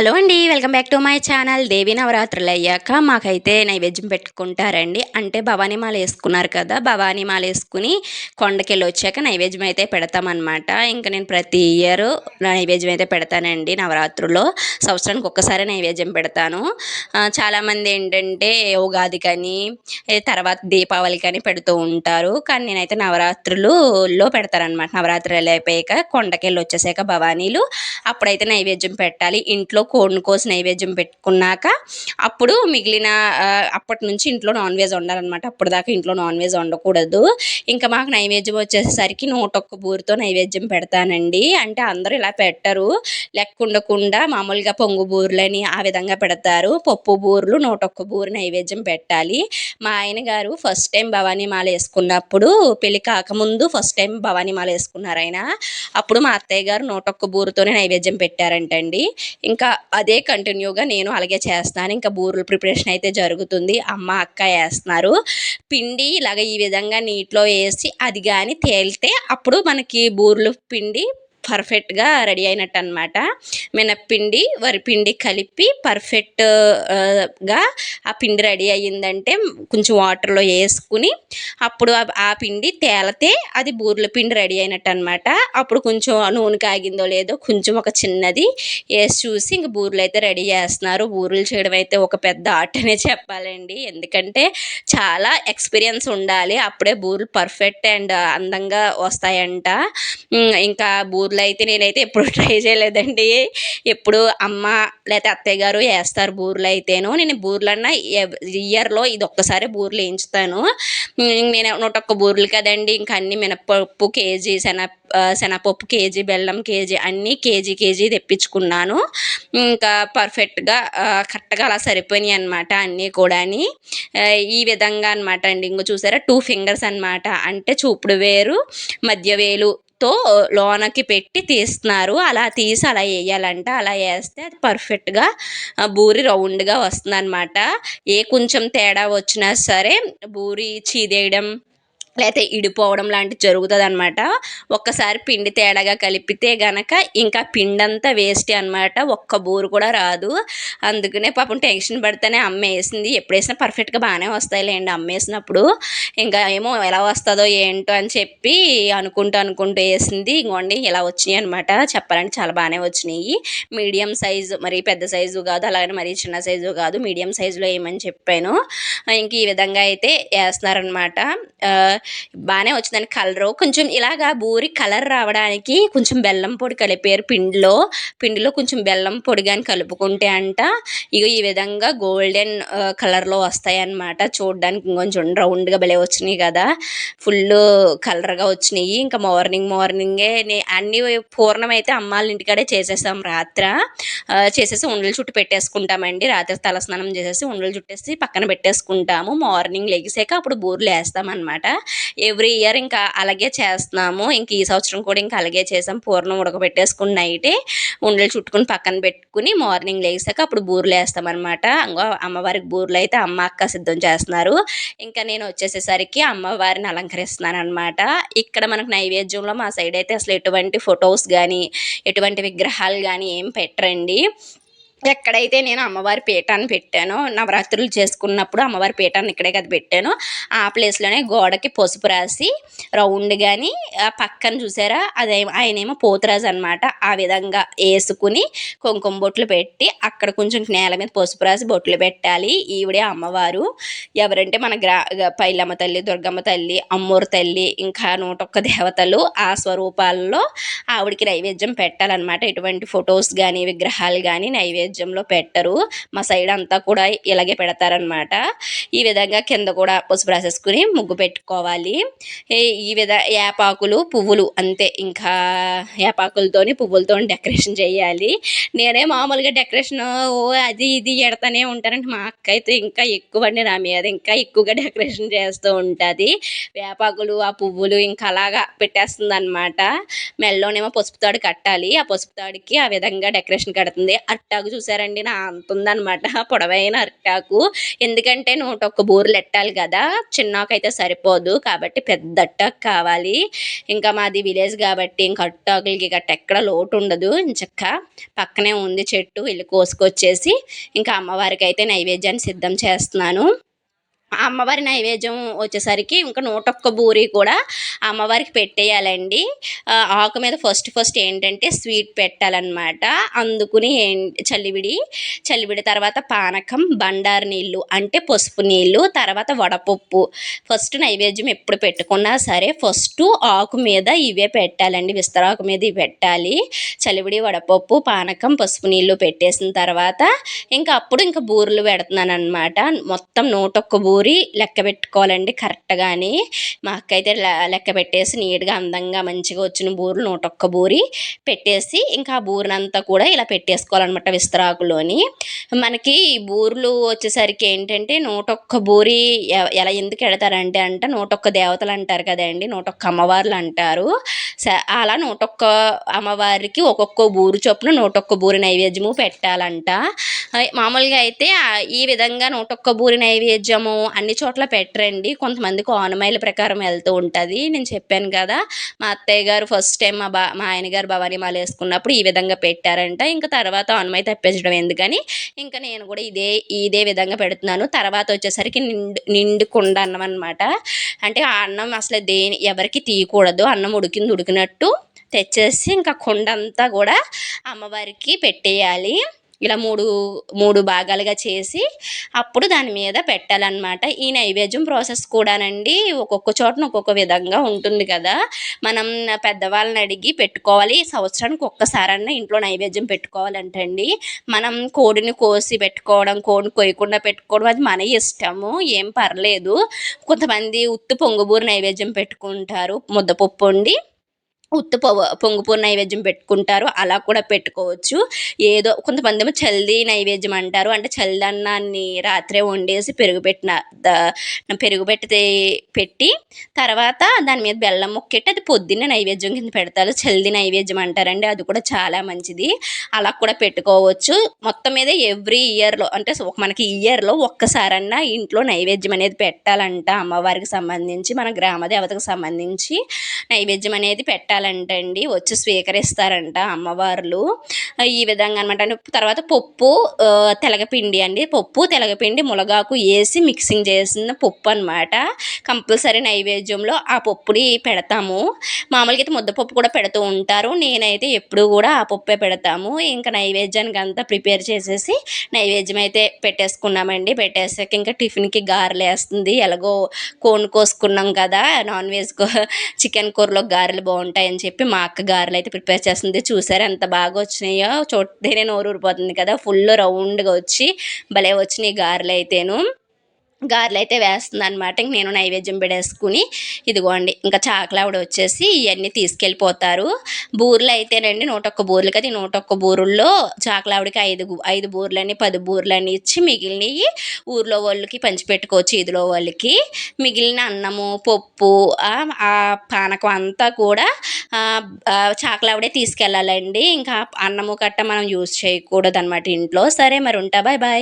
Hello అండి welcome back to my channel Devi నవరాత్రులు అయ్యాక మాకైతే నైవేద్యం పెట్టుకుంటారండి. అంటే భవానీ మాల వేసుకున్నారు కదా భవానీ మాల వేసుకుని కొండకెళ్ళి వచ్చాక నైవేద్యం అయితే పెడతామన్నమాట. ఇంకా నేను ప్రతి ఇయర్ నైవేద్యం అయితే పెడతానండి నవరాత్రులో సంవత్సరానికి ఒక్కసారి నైవేద్యం పెడతాను. చాలామంది ఏంటంటే ఉగాది కానీ తర్వాత దీపావళి కానీ పెడుతూ ఉంటారు. కానీ నేనైతే నవరాత్రులలో పెడతానమాట నవరాత్రులు అయిపోయాక కొండకెళ్ళి వచ్చేసాక భవానీలు. అప్పుడైతే నైవేద్యం పెట్టాలి. ఇంట్లో కోడిని కోసి నైవేద్యం పెట్టుకున్నాక అప్పుడు మిగిలిన అప్పటి నుంచి ఇంట్లో నాన్ వెజ్ వండాలన్నమాట. అప్పుడు దాకా ఇంట్లో నాన్ వెజ్ వండకూడదు. ఇంకా మాకు నైవేద్యం వచ్చేసరికి నూట ఒక్క బూరితో నైవేద్యం పెడతానండి. అంటే అందరూ ఇలా పెట్టరు. లెక్క ఉండకుండా మామూలుగా పొంగు బూరెలని ఆ విధంగా పెడతారు. పప్పు బూరెలు నూట ఒక్క బూరు నైవేద్యం పెట్టాలి. మా ఆయన గారు ఫస్ట్ టైం భవానీ మాల వేసుకున్నప్పుడు పెళ్ళి కాకముందు ఫస్ట్ టైం భవానీ మాల వేసుకున్నారు ఆయన. అప్పుడు మా అత్తయ్య గారు నూట ఒక్క బూరుతోనే నైవేద్యం పెట్టారంటండి. ఇంకా అదే కంటిన్యూగా నేను అలాగే చేస్తాను. ఇంకా బూరెలు ప్రిపరేషన్ అయితే జరుగుతుంది. అమ్మ అక్క వేస్తున్నారు. పిండి ఇలాగ ఈ విధంగా నీటిలో వేసి అది కానీ తేలితే అప్పుడు మనకి బూరెలు పిండి పర్ఫెక్ట్గా రెడీ అయినట్టు అనమాట మినప్పిండి వరిపిండి కలిపి పర్ఫెక్ట్గా ఆ పిండి రెడీ అయ్యిందంటే కొంచెం వాటర్లో వేసుకుని అప్పుడు ఆ పిండి తేలితే అది బూరెల పిండి రెడీ అయినట్టు అనమాట అప్పుడు కొంచెం నూనె కాగిందో లేదో కొంచెం ఒక చిన్నది వేసి చూసి ఇంక బూరెలు అయితే రెడీ చేస్తున్నారు. బూరెలు చేయడం అయితే ఒక పెద్ద ఆర్ట్ అనే చెప్పాలండి. ఎందుకంటే చాలా ఎక్స్పీరియన్స్ ఉండాలి. అప్పుడే బూరెలు పర్ఫెక్ట్ అండ్ అందంగా వస్తాయంట. ఇంకా బూరెలు బూరెలు అయితే నేనైతే ఎప్పుడు ట్రై చేయలేదండి. ఎప్పుడు అమ్మ లేకపోతే అత్తయ్య గారు వేస్తారు బూరెలు అయితేను. నేను బూరెలన్నా ఇయర్లో ఇది ఒక్కసారి బూరెలు వేయించుతాను. నేను నూట ఒక్క బూరెలు కదండి ఇంకా అన్ని మినపప్పు కేజీ శన శనపప్పు కేజీ బెల్లం కేజీ అన్నీ కేజీ కేజీ తెప్పించుకున్నాను. ఇంకా పర్ఫెక్ట్గా కరెక్ట్గా అలా సరిపోయినాయి అనమాట అన్నీ కూడా ఈ విధంగా అనమాట అండి. ఇంకో చూసారా? టూ ఫింగర్స్ అనమాట అంటే చూపుడు వేరు మధ్య వేలు తో లోనకి పెట్టి తీస్తున్నారు. అలా తీసి అలా వేయాలంట. అలా వేస్తే అది పర్ఫెక్ట్గా బూరి రౌండ్గా వస్తుంది అనమాట ఏ కొంచెం తేడా వచ్చినా సరే బూరి చీదేయడం లేకపోతే ఇడిపోవడం లాంటివి జరుగుతుంది అనమాట ఒక్కసారి పిండి తేడాగా కలిపితే గనక ఇంకా పిండి అంతా వేస్ట్ అనమాట ఒక్క బూరు కూడా రాదు. అందుకనే పాపం టెన్షన్ పడితేనే అమ్మ వేసింది. ఎప్పుడు వేసినా పర్ఫెక్ట్గా బాగానే వస్తాయిలేండి అమ్మ వేసినప్పుడు. ఇంకా ఏమో ఎలా వస్తుందో ఏంటో అని చెప్పి అనుకుంటూ అనుకుంటూ వేసింది. ఇంకోండి ఇలా వచ్చినాయి అనమాట చెప్పాలంటే చాలా బాగానే వచ్చినాయి. మీడియం సైజు మరి పెద్ద సైజు కాదు అలాగే మరి చిన్న సైజు కాదు. మీడియం సైజులో ఏమని చెప్పాను. ఇంక ఈ విధంగా అయితే వేస్తున్నారనమాట బాగానే వచ్చిందని కలరు. కొంచెం ఇలాగా బూరి కలర్ రావడానికి కొంచెం బెల్లం పొడి కలిపారు పిండిలో పిండిలో కొంచెం బెల్లం పొడి కానీ కలుపుకుంటే అంట ఇక ఈ విధంగా గోల్డెన్ కలర్లో వస్తాయి అన్నమాట చూడడానికి ఇంకొంచెం రౌండ్గా భలే వచ్చినాయి కదా. ఫుల్ కలర్గా వచ్చినాయి. ఇంకా మార్నింగ్ మార్నింగే అన్ని పూర్ణం అయితే అమ్మాళ్ళ ఇంటికాడే చేసేసాం రాత్ర. చేసేసి ఉండలు చుట్టూ పెట్టేసుకుంటామండి. రాత్రి తలస్నానం చేసేసి ఉండలు చుట్టేసి పక్కన పెట్టేసుకుంటాము. మార్నింగ్ లెగిసాక అప్పుడు బూర్లు వేస్తామన్నమాట. ఎవ్రీ ఇయర్ ఇంకా అలాగే చేస్తున్నాము. ఇంక ఈ సంవత్సరం కూడా ఇంకా అలాగే చేసాం. పూర్ణం ఉడకబెట్టేసుకుని నైటే ఉండలు చుట్టుకుని పక్కన పెట్టుకుని మార్నింగ్ లేసాక అప్పుడు బూరెలు వేస్తామన్నమాట. ఇంకో అమ్మవారికి బూరెలు అయితే అమ్మ అక్క సిద్ధం చేస్తున్నారు. ఇంకా నేను వచ్చేసేసరికి అమ్మవారిని అలంకరిస్తున్నాను అనమాట ఇక్కడ మనకు నైవేద్యంలో మా సైడ్ అయితే అసలు ఎటువంటి ఫొటోస్ కానీ ఎటువంటి విగ్రహాలు కానీ ఏం పెట్టరండి. ఎక్కడైతే నేను అమ్మవారి పీఠాన్ని పెట్టానో నవరాత్రులు చేసుకున్నప్పుడు అమ్మవారి పీఠాన్ని ఇక్కడే కదా పెట్టాను ఆ ప్లేస్లోనే గోడకి పసుపు రాసి రౌండ్ కానీ ఆ పక్కన చూసారా? అదే ఆయనేమో పోతురాజు అనమాట ఆ విధంగా వేసుకుని కుంకుమ బొట్లు పెట్టి అక్కడ కొంచెం నేల మీద పసుపు రాసి బొట్లు పెట్టాలి. ఈవిడే అమ్మవారు. ఎవరంటే మన గ్రా పైలమ్మ తల్లి దుర్గమ్మ తల్లి అమ్మూరు తల్లి ఇంకా నూటొక్క దేవతలు ఆ స్వరూపాల్లో ఆవిడికి నైవేద్యం పెట్టాలన్నమాట. ఎటువంటి ఫొటోస్ కానీ విగ్రహాలు కానీ నైవేద్యం నైవేద్యంలో పెట్టరు. మా సైడ్ అంతా కూడా ఇలాగే పెడతారనమాట ఈ విధంగా కింద కూడా పసుపు రాసేసుకుని ముగ్గు పెట్టుకోవాలి. ఈ విధ యాపాకులు పువ్వులు అంతే. ఇంకా యాపాకులతోని పువ్వులతో డెకరేషన్ చేయాలి. నేనే మామూలుగా డెకరేషన్ ఓ అది ఇది ఎడతానే ఉంటానంటే మా అక్క అయితే ఇంకా ఎక్కువ అండి నా మీద. ఇంకా ఎక్కువగా డెకరేషన్ చేస్తూ ఉంటుంది. వేపాకులు ఆ పువ్వులు ఇంకా అలాగా పెట్టేస్తుంది అనమాట మెల్లోనేమో పసుపు తాడు కట్టాలి. ఆ పసుపు తాడికి ఆ విధంగా డెకరేషన్ కడుతుంది. అట్టాగు చూసారండి. నా అంత ఉందనమాట పొడవైన అరిటాకు. ఎందుకంటే నూట ఒక్క బూరెలు ఎట్టాలి కదా చిన్నాకైతే సరిపోదు. కాబట్టి పెద్ద అట్టాకు కావాలి. ఇంకా మాది విలేజ్ కాబట్టి ఇంకా అట్టాకులకి గట్ట ఎక్కడ లోటు ఉండదు ఇంచక్క పక్కనే ఉంది చెట్టు. వెళ్ళి కోసుకొచ్చేసి ఇంకా అమ్మవారికి అయితే నైవేద్యాన్ని సిద్ధం చేస్తున్నాను. అమ్మవారి నైవేద్యం వచ్చేసరికి ఇంకా నూట ఒక్క బూరి కూడా అమ్మవారికి పెట్టేయాలండి. ఆకు మీద ఫస్ట్ ఫస్ట్ ఏంటంటే స్వీట్ పెట్టాలన్నమాట. అందుకుని ఏ చలివిడి చలివిడి తర్వాత పానకం బండారు నీళ్ళు అంటే పసుపు నీళ్ళు తర్వాత వడపప్పు. ఫస్ట్ నైవేద్యం ఎప్పుడు పెట్టుకున్నా సరే ఫస్ట్ ఆకు మీద ఇవే పెట్టాలండి. విస్తరాకు మీద ఇవి పెట్టాలి. చలివిడి వడపప్పు పానకం పసుపు నీళ్ళు పెట్టేసిన తర్వాత ఇంకా అప్పుడు ఇంకా బూరెలు పెడుతున్నాను అనమాట మొత్తం నూట బూరు బూరి లెక్క పెట్టుకోవాలండి కరెక్ట్గాని. మా అక్క అయితే లెక్క పెట్టేసి నీట్గా అందంగా మంచిగా వచ్చిన బూరెలు నూట ఒక్క బూరి పెట్టేసి ఇంకా ఆ బూరెనంతా కూడా ఇలా పెట్టేసుకోవాలన్నమాట విస్తరాకులోని. మనకి ఈ బూరెలు వచ్చేసరికి ఏంటంటే నూట ఒక్క బూరి ఎలా ఎందుకు ఎడతారంటే అంట నూట ఒక్క దేవతలు అంటారు కదండి నూట ఒక్క అమ్మవార్లు అంటారు. స- అలా నూట ఒక్క అమ్మవారికి ఒక్కొక్క బూరు చొప్పున నూట ఒక్క బూరి నైవేద్యము పెట్టాలంట. మామూలుగా అయితే ఈ విధంగా నూట ఒక్క బూరి నైవేద్యము అన్ని చోట్ల పెట్టరండి. కొంతమందికి ఆనమాయిల ప్రకారం వెళ్తూ ఉంటుంది. నేను చెప్పాను కదా మా అత్తయ్య గారు ఫస్ట్ టైం మా బా మా ఆయన గారు భవానీ మాల వేసుకున్నప్పుడు ఈ విధంగా పెట్టారంట. ఇంకా తర్వాత ఆనమాయి తప్పించడం ఎందుకని ఇంకా నేను కూడా ఇదే ఇదే విధంగా పెడుతున్నాను. తర్వాత వచ్చేసరికి నిండు నిండు కుండ అన్నం అనమాట అంటే ఆ అన్నం అసలు దేని ఎవరికి తీయకూడదు. అన్నం ఉడికింది ఉడికినట్టు తెచ్చేసి ఇంకా కొండంతా కూడా అమ్మవారికి పెట్టేయాలి. ఇలా మూడు మూడు భాగాలుగా చేసి అప్పుడు దాని మీద పెట్టాలన్నమాట. ఈ నైవేద్యం ప్రాసెస్ కూడానండి ఒక్కొక్క చోటన ఒక్కొక్క విధంగా ఉంటుంది కదా. మనం పెద్దవాళ్ళని అడిగి పెట్టుకోవాలి. సంవత్సరానికి ఒక్కసారన్నా ఇంట్లో నైవేద్యం పెట్టుకోవాలంటండి. మనం కోడిని కోసి పెట్టుకోవడం కోడిని కొయ్యకుండా పెట్టుకోవడం అది మన ఇష్టము. ఏం పర్లేదు. కొంతమంది ఉత్తు పొంగుబూరు నైవేద్యం పెట్టుకుంటారు. ముద్దపప్పు వండి ఉత్త పొవ నైవేద్యం పెట్టుకుంటారు. అలా కూడా పెట్టుకోవచ్చు. ఏదో కొంతమంది ఏమో చల్దీ నైవేద్యం అంటారు. అంటే చల్దన్నాన్ని రాత్రే వండేసి పెరుగు పెట్టిన పెరుగు పెట్టితే పెట్టి తర్వాత దాని మీద బెల్లం ముక్కెట్టి అది పొద్దున్నే నైవేద్యం కింద పెడతారు. చల్ది నైవేద్యం అంటారండి. అది కూడా చాలా మంచిది. అలా కూడా పెట్టుకోవచ్చు. మొత్తం మీద ఎవ్రీ ఇయర్లో అంటే మనకి ఇయర్లో ఒక్కసారన్నా ఇంట్లో నైవేద్యం అనేది పెట్టాలంట. అమ్మవారికి సంబంధించి మన గ్రామ దేవతకు సంబంధించి నైవేద్యం అనేది పెట్టాలి. పెట్టాలంటండి వచ్చి స్వీకరిస్తారంట అమ్మవార్లు. ఈ విధంగా అనమాట తర్వాత పప్పు తెలగపిండి అండి. పప్పు తెలగపిండి మునగాకు వేసి మిక్సింగ్ చేసిన పప్పు అనమాట కంపల్సరీ నైవేద్యంలో ఆ పప్పుని పెడతాము. మామూలుగా అయితే ముద్దపప్పు కూడా పెడుతూ ఉంటారు. నేనైతే ఎప్పుడు కూడా ఆ పప్పే పెడతాము. ఇంకా నైవేద్యానికి అంతా ప్రిపేర్ చేసేసి నైవేద్యం అయితే పెట్టేసుకున్నామండి. పెట్టేసాక ఇంకా టిఫిన్కి గారెలు వేస్తుంది. ఎలాగో కోన్ కోసుకున్నాం కదా. నాన్ వెజ్ చికెన్ కూరలో గారెలు బాగుంటాయి అని చెప్పి మా అక్క గారెలు అయితే ప్రిపేర్ చేస్తుంది. చూసారు ఎంత బాగా వచ్చినాయో? చూస్తేనే నోరు ఊరిపోతుంది కదా. ఫుల్ రౌండ్గా వచ్చి భలే వచ్చినాయి గారెలు అయితేను. గారెలు అయితే వేస్తుంది అనమాట ఇంక నేను నైవేద్యం పెడేసుకుని ఇదిగోండి ఇంకా చాకలావిడ వచ్చేసి ఇవన్నీ తీసుకెళ్ళిపోతారు. బూరెలు అయితేనండి నూట ఒక్క బూరెలు కదా ఈ నూట ఒక్క బూరుల్లో చాకలావిడికి ఐదు ఐదు బూరెలని పది బూరెలని ఇచ్చి మిగిలినవి ఊర్లో వాళ్ళకి పంచిపెట్టుకోవచ్చు ఇదిలో వాళ్ళకి. మిగిలిన అన్నము పప్పు ఆ పానకం అంతా కూడా చాకలావిడే తీసుకెళ్ళాలండి. ఇంకా అన్నము కట్ట మనం యూజ్ చేయకూడదు అనమాట ఇంట్లో. సరే మరి ఉంటా బాయ్ బాయ్.